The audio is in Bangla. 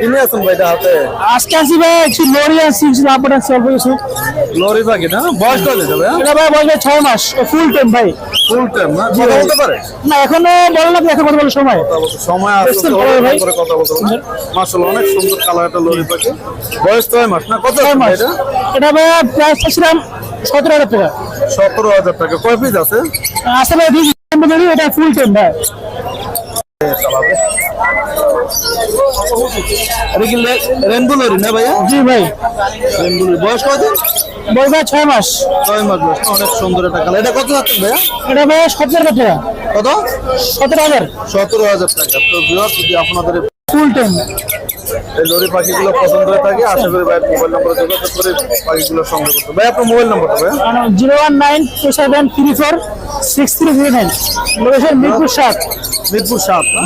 কিনে আছেন ভাই হাতে? আজকে আসি ভাই একটু লরি আসছি অল্প কিছু। লরি পাখি না? বয়স কত যাবে এটা ভাই বলবে ছয় মাস ফুল টাইম ভাই। ফুল টাইম না? জি কথা বলতে পারে? না এখনও বলে না এখন কথা বলে সময়। সময় আছে বুঝতে তো ভাই। কথা বলতে মাশাআল্লাহ অনেক সুন্দর কালার একটা লরি পাখি বয়স ছয় মাস না? কত ছয় মাস। এটা? এটা ভাই প্রাইস সতেরো হাজার টাকা। সতেরো হাজার টাকা। কয় পিস আছে? আসলে এটা ফুল টাইম ভাই। এটা কি রেনবো লরি না ভাইয়া? জি ভাই। রেনবো লরি বয়স কত? বলবে ছয় মাস। ছয় মাস বয়স। অনেক সুন্দর একটা কালার। এটা কত যাচ্ছে ভাইয়া? এটা ভাই সতেরো টাকা। কত? সতেরো হাজার। সতেরো হাজার টাকা। তো যদি আপনাদের ফুল টাইম। এই লরি পাখিগুলো পছন্দ হয়ে থাকে আশা করি ভাইয়ের মোবাইল নম্বরে যোগাযোগ করে পাখিগুলো সংগ্রহ করতে ভাই আপনার মোবাইল নম্বরটা ভাইয়া? Zero one nine two seven three four six three zero nine. Location Mirpur সাত। মিরপুর সাত না?